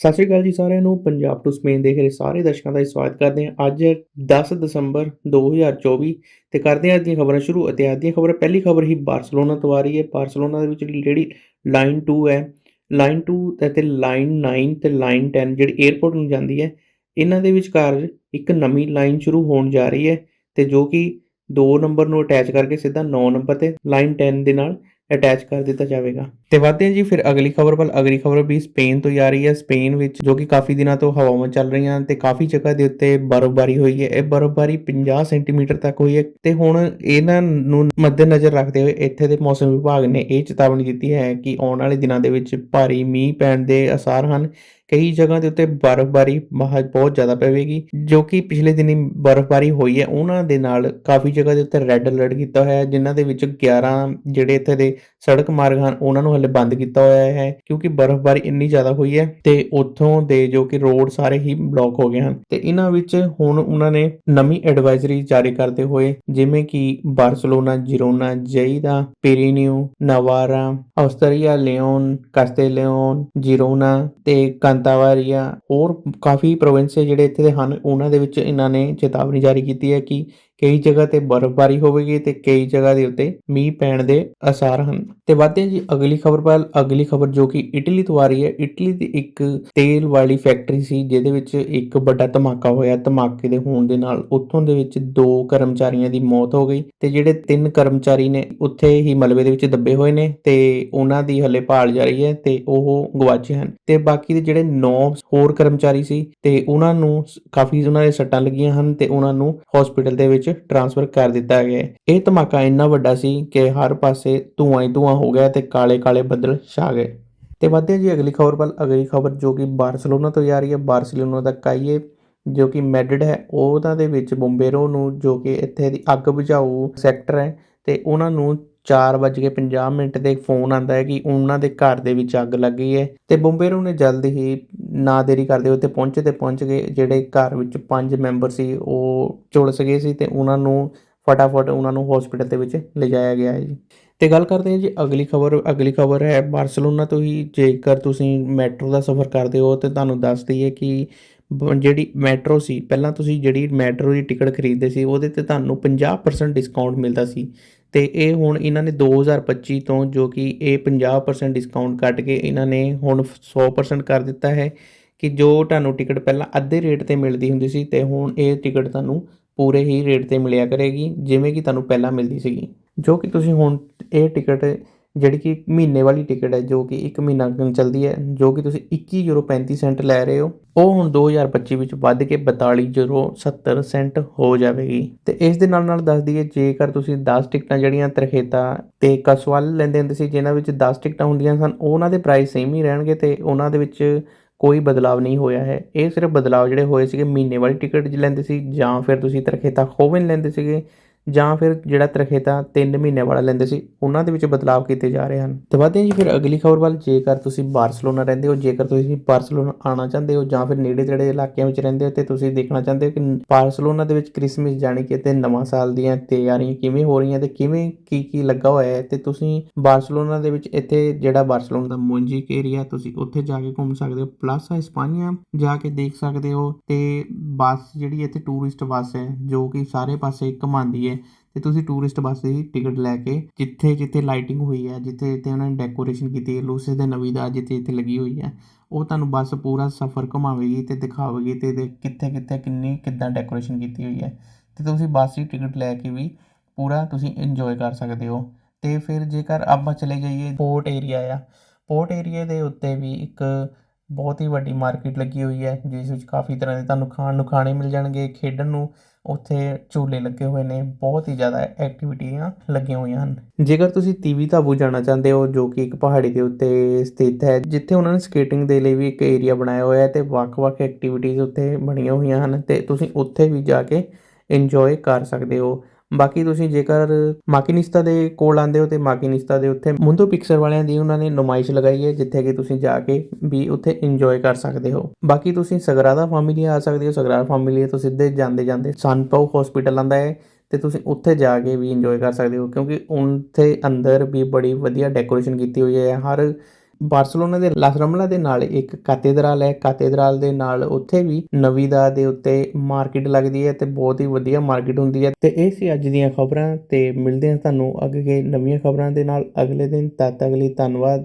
ਸਤਿ ਸ਼੍ਰੀ ਅਕਾਲ ਜੀ ਸਾਰਿਆਂ ਨੂੰ। ਪੰਜਾਬ ਟੂ ਸਪੇਨ ਦੇਖ ਰਹੇ ਸਾਰੇ ਦਰਸ਼ਕਾਂ ਦਾ ਸਵਾਗਤ ਕਰਦੇ ਹਾਂ। ਅੱਜ ਹੈ 10 ਦਸੰਬਰ 2024 ਤੇ ਕਰਦੇ ਹਾਂ ਅੱਜ ਦੀਆਂ ਖਬਰਾਂ ਸ਼ੁਰੂ ਅਤੇ ਅੱਜ ਦੀਆਂ ਖਬਰਾਂ, ਪਹਿਲੀ ਖਬਰ ਹੀ ਬਾਰਸਲੋਨਾ ਤੋਂ ਆ ਰਹੀ ਹੈ। ਬਾਰਸਲੋਨਾ ਦੇ ਵਿੱਚ ਜਿਹੜੀ ਲਾਈਨ 2 ਹੈ ਲਾਈਨ 2 ਅਤੇ ਲਾਈਨ 9 ਤੇ ਲਾਈਨ 10 ਜਿਹੜੀ 에ਅਰਪੋਰਟ ਨੂੰ ਜਾਂਦੀ ਹੈ, ਇਹਨਾਂ ਦੇ ਵਿਚਕਾਰ ਇੱਕ ਨਵੀਂ ਲਾਈਨ ਸ਼ੁਰੂ ਹੋਣ ਜਾ ਰਹੀ ਹੈ ਤੇ ਜੋ ਕਿ 2 ਨੰਬਰ ਨੂੰ ਅਟੈਚ ਕਰਕੇ ਸਿੱਧਾ 9 ਨੰਬਰ ਤੇ ਲਾਈਨ 10 ਦੇ ਨਾਲ ਅਟੈਚ ਕਰ ਦਿੱਤਾ ਜਾਵੇਗਾ। ਤੇ ਵਧਦੇ ਹਾਂ ਜੀ, ਫਿਰ ਅਗਲੀ ਖਬਰ ਵੱਲ, ਅਗਲੀ ਖਬਰ ਵੀ ਸਪੇਨ ਤੋਂ ਆ ਰਹੀ ਹੈ। ਸਪੇਨ ਵਿੱਚ ਜੋ ਕਿ ਕਾਫੀ ਦਿਨਾਂ ਤੋਂ ਹਵਾਵਾਂ ਚੱਲ ਰਹੀਆਂ ਤੇ ਕਾਫੀ ਜਗ੍ਹਾ ਦੇ ਉੱਤੇ ਬਰਫ਼ਬਾਰੀ ਹੋਈ ਹੈ। ਇਹ ਬਰਫ਼ਬਾਰੀ 50 ਸੈਂਟੀਮੀਟਰ ਤੱਕ ਹੋਈ ਹੈ ਤੇ ਹੁਣ ਇਹਨਾਂ ਨੂੰ ਮੱਦੇਨਜ਼ਰ ਰੱਖਦੇ ਹੋਏ ਇੱਥੇ ਦੇ ਮੌਸਮ ਵਿਭਾਗ ਨੇ ਇਹ ਚੇਤਾਵਨੀ ਦਿੱਤੀ ਹੈ ਕਿ ਆਉਣ ਵਾਲੇ ਦਿਨਾਂ ਦੇ ਵਿੱਚ ਭਾਰੀ ਮੀਂਹ ਪੈਣ ਦੇ ਅਸਾਰ ਹਨ। ਕਈ ਜਗ੍ਹਾ ਦੇ ਉੱਤੇ ਬਰਫ਼ਬਾਰੀ ਮਹਾ, ਬਹੁਤ ਜ਼ਿਆਦਾ ਪਵੇਗੀ, ਜੋ ਕਿ ਪਿਛਲੇ ਦਿਨੀ ਬਰਫ਼ਬਾਰੀ ਹੋਈ ਹੈ, ਉਹਨਾਂ ਦੇ ਨਾਲ ਕਾਫੀ ਜਗ੍ਹਾ ਦੇ ਉੱਤੇ ਰੈੱਡ ਅਲਰਟ ਕੀਤਾ ਹੋਇਆ ਹੈ, ਜਿਨ੍ਹਾਂ ਦੇ ਵਿੱਚ 11 ਜਿਹੜੇ ਇੱਥੇ ਦੇ ਸੜਕ ਮਾਰਗ ਹਨ, ਉਹਨਾਂ ਨੂੰ ਹਲੇ ਬੰਦ ਕੀਤਾ ਹੋਇਆ ਹੈ, ਕਿਉਂਕਿ ਬਰਫ਼ਬਾਰੀ ਇੰਨੀ ਜ਼ਿਆਦਾ ਹੋਈ ਹੈ ਤੇ ਉੱਥੋਂ ਦੇ ਜੋ ਕਿ ਰੋਡ ਸਾਰੇ ਹੀ ਬਲੌਕ ਹੋ ਗਏ ਹਨ। ਤੇ ਇਹਨਾਂ ਵਿੱਚ ਹੁਣ ਉਹਨਾਂ ਨੇ ਨਵੀਂ ਐਡਵਾਈਜ਼ਰੀ ਜਾਰੀ ਕਰਦੇ ਹੋਏ, ਜਿਵੇਂ ਕਿ Barcelona Girona Lleida ਪੀਰੀਨਿਊ, Navarra, Austria, Leon, Castellon Girona ਤੇ ਕਾਂਤਾਵਾਰੀਆ ਹੋਰ ਕਾਫੀ ਪ੍ਰੋਵਿੰਸ ਜਿਹੜੇ ਇੱਥੇ ਦੇ ਹਨ, ਉਹਨਾਂ ਦੇ ਵਿੱਚ ਇਹਨਾਂ ਨੇ ਚੇਤਾਵਨੀ ਜਾਰੀ ਕੀਤੀ ਹੈ ਕਿ ਕਈ ਜਗ੍ਹਾ ਤੇ ਬਰਫ਼ਬਾਰੀ ਹੋਵੇਗੀ ਤੇ ਕਈ ਜਗ੍ਹਾ ਦੇ ਉੱਤੇ ਮੀਂਹ ਪੈਣ ਦੇ ਅਸਾਰ ਹਨ। ਤੇ ਵਧਦੇ ਹਾਂ ਜੀ, ਅਗਲੀ ਖਬਰ ਵੱਲ ਅਗਲੀ ਖਬਰ ਜੋ ਕਿ ਇਟਲੀ ਤੋਂ ਆ ਰਹੀ ਹੈ। ਇਟਲੀ ਦੀ ਇੱਕ ਤੇਲ ਵਾਲੀ ਫੈਕਟਰੀ ਸੀ, ਜਿਹਦੇ ਵਿੱਚ ਇੱਕ ਵੱਡਾ ਧਮਾਕਾ ਹੋਇਆ। ਧਮਾਕੇ ਦੇ ਹੋਣ ਦੇ ਨਾਲ ਉੱਥੋਂ ਦੇ ਵਿੱਚ ਦੋ ਕਰਮਚਾਰੀਆਂ ਦੀ ਮੌਤ ਹੋ ਗਈ ਤੇ ਜਿਹੜੇ ਤਿੰਨ ਕਰਮਚਾਰੀ ਨੇ ਉੱਥੇ ਹੀ ਮਲਬੇ ਦੇ ਵਿੱਚ ਦੱਬੇ ਹੋਏ ਨੇ ਤੇ ਉਹਨਾਂ ਦੀ ਹਲੇ ਭਾਲ ਜਾ ਰਹੀ ਹੈ ਤੇ ਉਹ ਗਵਾਚੇ ਹਨ। ਤੇ ਬਾਕੀ ਦੇ ਜਿਹੜੇ 9 ਹੋਰ ਕਰਮਚਾਰੀ ਸੀ ਤੇ ਉਹਨਾਂ ਨੂੰ ਕਾਫੀ ਉਹਨਾਂ ਦੇ ਸੱਟਾਂ ਲੱਗੀਆਂ ਹਨ ਤੇ ਉਹਨਾਂ ਨੂੰ ਹਸਪੀਟਲ ਦੇ ਵਿੱਚ ਟਰਾਂਸਫਰ ਕਰ ਦਿੱਤਾ ਗਿਆ ਇਹ ਧਮਾਕਾ ਇੰਨਾ ਵੱਡਾ ਸੀ ਕਿ ਹਰ ਪਾਸੇ ਧੂਆਂ ਹੀ ਧੂਆਂ ਹੋ ਗਿਆ ਤੇ ਕਾਲੇ ਕਾਲੇ ਬੱਦਲ ਛਾ ਗਏ। ਤੇ ਵਧਦੇ ਹਾਂ ਜੀ ਅਗਲੀ ਖਬਰ ਵੱਲ। ਅਗਲੀ ਖਬਰ ਜੋ ਕਿ ਬਾਰਸਲੋਨਾ ਤੋਂ ਜਾ ਰਹੀ ਹੈ। ਬਾਰਸਲੋਨਾ ਦਾ ਕਾਈਏ ਜੋ ਕਿ ਮੈਡਿਡ ਹੈ ਉਹਨਾਂ ਦੇ ਵਿੱਚ ਬੰਬੇਰੋ ਨੂੰ ਜੋ ਕਿ ਇੱਥੇ ਦੀ ਅੱਗ ਬੁਝਾਊ ਸੈਕਟਰ ਹੈ ਅਤੇ ਉਹਨਾਂ ਨੂੰ 4:50 ਮਿੰਟ ਤੇ ਫੋਨ ਆਉਂਦਾ ਹੈ ਕਿ ਉਹਨਾਂ ਦੇ ਘਰ ਦੇ ਵਿੱਚ ਅੱਗ ਲੱਗ ਗਈ ਹੈ ਅਤੇ ਬੰਬੇਰੋ ਨੇ ਜਲਦ ਹੀ ਨਾ ਦੇਰੀ ਕਰਦੇ ਉੱਥੇ ਪਹੁੰਚੇ ਅਤੇ ਪਹੁੰਚ ਗਏ। ਜਿਹੜੇ ਘਰ ਵਿੱਚ ਪੰਜ ਮੈਂਬਰ ਸੀ, ਉਹ ਝੁਲਸ ਗਏ ਸੀ ਅਤੇ ਉਹਨਾਂ ਨੂੰ ਫਟਾਫਟ ਉਹਨਾਂ ਨੂੰ ਹਸਪੀਟਲ ਦੇ ਵਿੱਚ ਲਿਜਾਇਆ ਗਿਆ ਹੈ ਜੀ। ਤੇ ਗੱਲ ਕਰਦੇ ਹਾਂ ਜੀ, ਅਗਲੀ ਖਬਰ ਅਗਲੀ ਖਬਰ ਹੈ ਬਾਰਸਲੋਨਾ ਤੋਂ ਹੀ। ਜੇਕਰ ਤੁਸੀਂ ਮੈਟਰੋ ਦਾ ਸਫ਼ਰ ਕਰਦੇ ਹੋ ਤੇ ਤੁਹਾਨੂੰ ਦੱਸ ਦਈਏ ਕਿ ਬ- ਜਿਹੜੀ ਮੈਟਰੋ ਸੀ, ਪਹਿਲਾਂ ਤੁਸੀਂ ਜਿਹੜੀ ਮੈਟਰੋ ਦੀ ਟਿਕਟ ਖਰੀਦਦੇ ਸੀ, ਉਹਦੇ ਤੇ ਤੁਹਾਨੂੰ 50% ਡਿਸਕਾਊਂਟ ਮਿਲਦਾ ਸੀ। ਤੇ ਇਹ ਹੁਣ ਇਹਨਾਂ ਨੇ 2025 ਤੋਂ ਜੋ ਕਿ ਇਹ 50% ਡਿਸਕਾਊਂਟ ਕੱਟ ਕੇ ਇਹਨਾਂ ਨੇ ਹੁਣ 100% ਕਰ ਦਿੱਤਾ ਹੈ ਕਿ ਜੋ ਤੁਹਾਨੂੰ ਟਿਕਟ ਪਹਿਲਾਂ ਅੱਧੇ ਰੇਟ ਤੇ ਮਿਲਦੀ ਹੁੰਦੀ ਸੀ ਤੇ ਹੁਣ ਇਹ ਟਿਕਟ ਤੁਹਾਨੂੰ ਪੂਰੇ ਹੀ ਰੇਟ ਤੇ ਮਿਲਿਆ ਕਰੇਗੀ, ਜਿਵੇਂ ਕਿ ਤੁਹਾਨੂੰ ਪਹਿਲਾਂ ਮਿਲਦੀ ਸੀਗੀ। ਜੋ ਕਿ ਤੁਸੀਂ ਹੁਣ ਇਹ ਟਿਕਟ ਜਿਹੜੀ ਕਿ ਮਹੀਨੇ ਵਾਲੀ ਟਿਕਟ ਹੈ, ਜੋ ਕਿ 1 ਮਹੀਨਾ ਚੱਲਦੀ ਹੈ, ਜੋ ਕਿ ਤੁਸੀਂ 21 ਯੂਰੋ 35 ਸੈਂਟ ਲੈ ਰਹੇ ਹੋ। ਉਹ ਹੁਣ 2025 ਵਿੱਚ ਵੱਧ ਕੇ 42 ਯੂਰੋ 70 ਸੈਂਟ ਹੋ ਜਾਵੇਗੀ। ਤੇ ਇਸ ਦੇ ਨਾਲ ਨਾਲ ਦੱਸ ਦਈਏ, ਜੇਕਰ ਤੁਸੀਂ 10 ਟਿਕਟਾਂ ਜਿਹੜੀਆਂ ਤਰਖੇਤਾ ਤੇ ਕਸਵਾਲ ਲੈਂਦੇ ਹੁੰਦੇ ਸੀ, ਜਿਨ੍ਹਾਂ ਵਿੱਚ 10 ਟਿਕਟਾਂ ਹੁੰਦੀਆਂ ਸਨ, ਉਹਨਾਂ ਦੇ ਪ੍ਰਾਈਸ ਸੇਮ ਹੀ ਰਹਿਣਗੇ ਤੇ ਉਹਨਾਂ ਦੇ ਵਿੱਚ ਕੋਈ ਬਦਲਾਅ ਨਹੀਂ ਹੋਇਆ ਹੈ। ਇਹ ਸਿਰਫ ਬਦਲਾਅ ਜਿਹੜੇ ਹੋਏ ਸੀਗੇ ਮਹੀਨੇ ਵਾਲੀ ਟਿਕਟ ਲੈਂਦੇ ਸੀ, ਜਾਂ ਫਿਰ ਤੁਸੀਂ ਤਰਖੇਤਾ ਖੋਵਨ ਲੈਂਦੇ ਸੀਗੇ ਜਾਂ ਫਿਰ ਜਿਹੜਾ ਤਰਖੇਤਾ 3 ਮਹੀਨੇ ਵਾਲਾ ਲੈਂਦੇ ਸੀ, ਉਹਨਾਂ ਦੇ ਵਿੱਚ ਬਦਲਾਅ ਕੀਤੇ ਜਾ ਰਹੇ ਹਨ। ਤੇ ਵਧਦੇ ਜੀ, ਫਿਰ ਅਗਲੀ ਖਬਰ ਵੱਲ ਜੇਕਰ ਤੁਸੀਂ ਬਾਰਸਲੋਨਾ ਰਹਿੰਦੇ ਹੋ, ਜੇਕਰ ਤੁਸੀਂ ਬਾਰਸਲੋਨਾ ਆਉਣਾ ਚਾਹੁੰਦੇ ਹੋ ਜਾਂ ਫਿਰ ਨੇੜੇ ਤੇੜੇ ਇਲਾਕਿਆਂ ਵਿੱਚ ਰਹਿੰਦੇ ਹੋ ਤੇ ਤੁਸੀਂ ਦੇਖਣਾ ਚਾਹੁੰਦੇ ਹੋ ਕਿ ਬਾਰਸਲੋਨਾ ਦੇ ਵਿੱਚ ਕ੍ਰਿਸਮਸ ਜਾਣੀ ਕਿ ਤੇ ਨਵਾਂ ਸਾਲ ਦੀਆਂ ਤਿਆਰੀਆਂ ਕਿਵੇਂ ਹੋ ਰਹੀਆਂ ਤੇ ਕਿਵੇਂ ਕੀ ਕੀ ਲੱਗਾ ਹੋਇਆ ਹੈ ਤੇ ਤੁਸੀਂ ਬਾਰਸਲੋਨਾ ਦੇ ਵਿੱਚ ਇੱਥੇ ਜਿਹੜਾ ਬਾਰਸਲੋਨਾ ਦਾ ਮੋਂਜਿਕ ਏਰੀਆ ਤੁਸੀਂ ਉੱਥੇ ਜਾ ਕੇ ਘੁੰਮ ਸਕਦੇ ਹੋ। ਪਲਾਸਾ ਇਸਪਾਨੀਆ ਜਾ ਕੇ ਦੇਖ ਸਕਦੇ ਹੋ ਤੇ ਬੱਸ ਜਿਹੜੀ ਇੱਥੇ ਟੂਰਿਸਟ ਬੱਸ ਹੈ, ਜੋ ਕਿ ਸਾਰੇ ਪਾਸੇ ਘੁਮਾਉਂਦੀ ਹੈ। ਤੇ ਤੁਸੀਂ ਟੂਰਿਸਟ ਬੱਸ ਦੀ ਟਿਕਟ ਲੈ ਕੇ ਜਿੱਥੇ ਜਿੱਥੇ ਲਾਈਟਿੰਗ ਹੋਈ ਹੈ, ਜਿੱਥੇ ਜਿੱਥੇ ਉਹਨਾਂ ਨੇ ਡੈਕੋਰੇਸ਼ਨ ਕੀਤੀ ਹੈ ਲੂਸੇ ਦੇ ਨਵੀਂ ਦਾ ਜਿੱਥੇ ਜਿੱਥੇ ਲੱਗੀ ਹੋਈ ਹੈ, ਉਹ ਤੁਹਾਨੂੰ ਬੱਸ ਪੂਰਾ ਸਫ਼ਰ ਘੁਮਾਵੇਗੀ ਤੇ ਦਿਖਾਵੇਗੀ ਤੇ ਕਿੱਥੇ ਕਿੱਥੇ ਕਿੰਨੀ, ਕਿੱਦਾਂ ਡੈਕੋਰੇਸ਼ਨ ਕੀਤੀ ਹੋਈ ਹੈ। ਤੇ ਤੁਸੀਂ ਬੱਸ ਦੀ ਟਿਕਟ ਲੈ ਕੇ ਵੀ ਪੂਰਾ ਤੁਸੀਂ ਇੰਜੋਏ ਕਰ ਸਕਦੇ ਹੋ। ਤੇ ਫਿਰ ਜੇਕਰ ਆਪਾਂ ਚਲੇ ਜਾਈਏ ਪੋਰਟ ਏਰੀਆ ਆ ਪੋਰਟ ਏਰੀਆ ਦੇ ਉੱਤੇ ਵੀ ਇੱਕ ਬਹੁਤ ਹੀ ਵੱਡੀ ਮਾਰਕੀਟ ਲੱਗੀ ਹੋਈ ਹੈ, ਜਿਸ ਵਿੱਚ ਕਾਫੀ ਤਰ੍ਹਾਂ ਦੇ ਤੁਹਾਨੂੰ ਖਾਣ ਨੂੰ ਖਾਣੇ ਮਿਲ ਜਾਣਗੇ, ਖੇਡਣ ਨੂੰ, ਉੱਥੇ ਝੂਲੇ ਲੱਗੇ ਹੋਏ ਨੇ, ਬਹੁਤ ਹੀ ਜ਼ਿਆਦਾ ਐਕਟੀਵਿਟੀਆਂ ਲੱਗੀਆਂ ਹੋਈਆਂ ਹਨ। ਜੇਕਰ ਤੁਸੀਂ ਤੀਵੀ ਧਾਬੂ ਜਾਣਾ ਚਾਹੁੰਦੇ ਹੋ, ਜੋ ਕਿ ਇੱਕ ਪਹਾੜੀ ਦੇ ਉੱਤੇ ਸਥਿਤ ਹੈ, ਜਿੱਥੇ ਉਹਨਾਂ ਨੇ ਸਕੇਟਿੰਗ ਦੇ ਲਈ ਵੀ ਇੱਕ ਏਰੀਆ ਬਣਾਇਆ ਹੋਇਆ ਹੈ ਤੇ ਵੱਖ-ਵੱਖ ਐਕਟੀਵਿਟੀਜ਼ ਉੱਥੇ ਬਣੀਆਂ ਹੋਈਆਂ ਹਨ ਤੇ ਤੁਸੀਂ ਉੱਥੇ ਵੀ ਜਾ ਕੇ ਇੰਜੋਏ ਕਰ ਸਕਦੇ ਹੋ। ਬਾਕੀ ਤੁਸੀਂ ਜੇਕਰ ਮਾਕਿਨਿਸਤਾ ਦੇ ਕੋਲ ਆਉਂਦੇ ਹੋ ਤੇ ਮਾਕਿਨਿਸਤਾ ਦੇ ਉੱਥੇ ਮੁੰਦੋ ਪਿਕਸਰ ਵਾਲਿਆਂ ਦੀ ਉਹਨਾਂ ਨੇ ਨੁਮਾਇਸ਼ ਲਗਾਈ ਹੈ, ਜਿੱਥੇ ਕਿ ਤੁਸੀਂ ਜਾ ਕੇ ਵੀ ਉੱਥੇ ਇੰਜੋਏ ਕਰ ਸਕਦੇ ਹੋ। ਬਾਕੀ ਤੁਸੀਂ ਸਗਰਾਦਾ ਫੈਮਿਲੀਆ ਆ ਸਕਦੇ ਹੋ, ਸਗਰਾਦਾ ਫੈਮਿਲੀਆ ਤੋਂ ਸਿੱਧੇ ਜਾਂਦੇ ਜਾਂਦੇ ਸਨਪਾਉ ਹਸਪੀਟਲ ਆਂਦਾ ਹੈ ਤੇ ਤੁਸੀਂ ਉੱਥੇ ਜਾ ਕੇ ਵੀ ਇੰਜੋਏ ਕਰ ਸਕਦੇ ਹੋ, ਕਿਉਂਕਿ ਉੱਥੇ ਅੰਦਰ ਵੀ ਬੜੀ ਵਧੀਆ ਡੈਕੋਰੇਸ਼ਨ ਕੀਤੀ ਹੋਈ ਹੈ, ਹਰ ਬਾਰਸਲੋਨਾ ਦੇ ਲਾਸ ਰਮਲਾ ਦੇ ਨਾਲ ਇੱਕ ਕੈਥੇਡ੍ਰਲ ਹੈ। ਕੈਥੇਡ੍ਰਲ ਦੇ ਨਾਲ ਉੱਥੇ ਵੀ ਨਵੀਂ ਦਾ ਦੇ ਉੱਤੇ ਮਾਰਕੀਟ ਲੱਗਦੀ ਹੈ ਤੇ ਬਹੁਤ ਹੀ ਵਧੀਆ ਮਾਰਕੀਟ ਹੁੰਦੀ ਹੈ। ਤੇ ਇਹ ਸੀ ਅੱਜ ਦੀਆਂ ਖਬਰਾਂ ਤੇ ਮਿਲਦੇ ਹਾਂ ਤੁਹਾਨੂੰ ਅੱਗੇ ਨਵੀਆਂ ਖਬਰਾਂ ਦੇ ਨਾਲ। ਅਗਲੇ ਦਿਨ ਤਦ ਤੱਕ ਲਈ ਧੰਨਵਾਦ।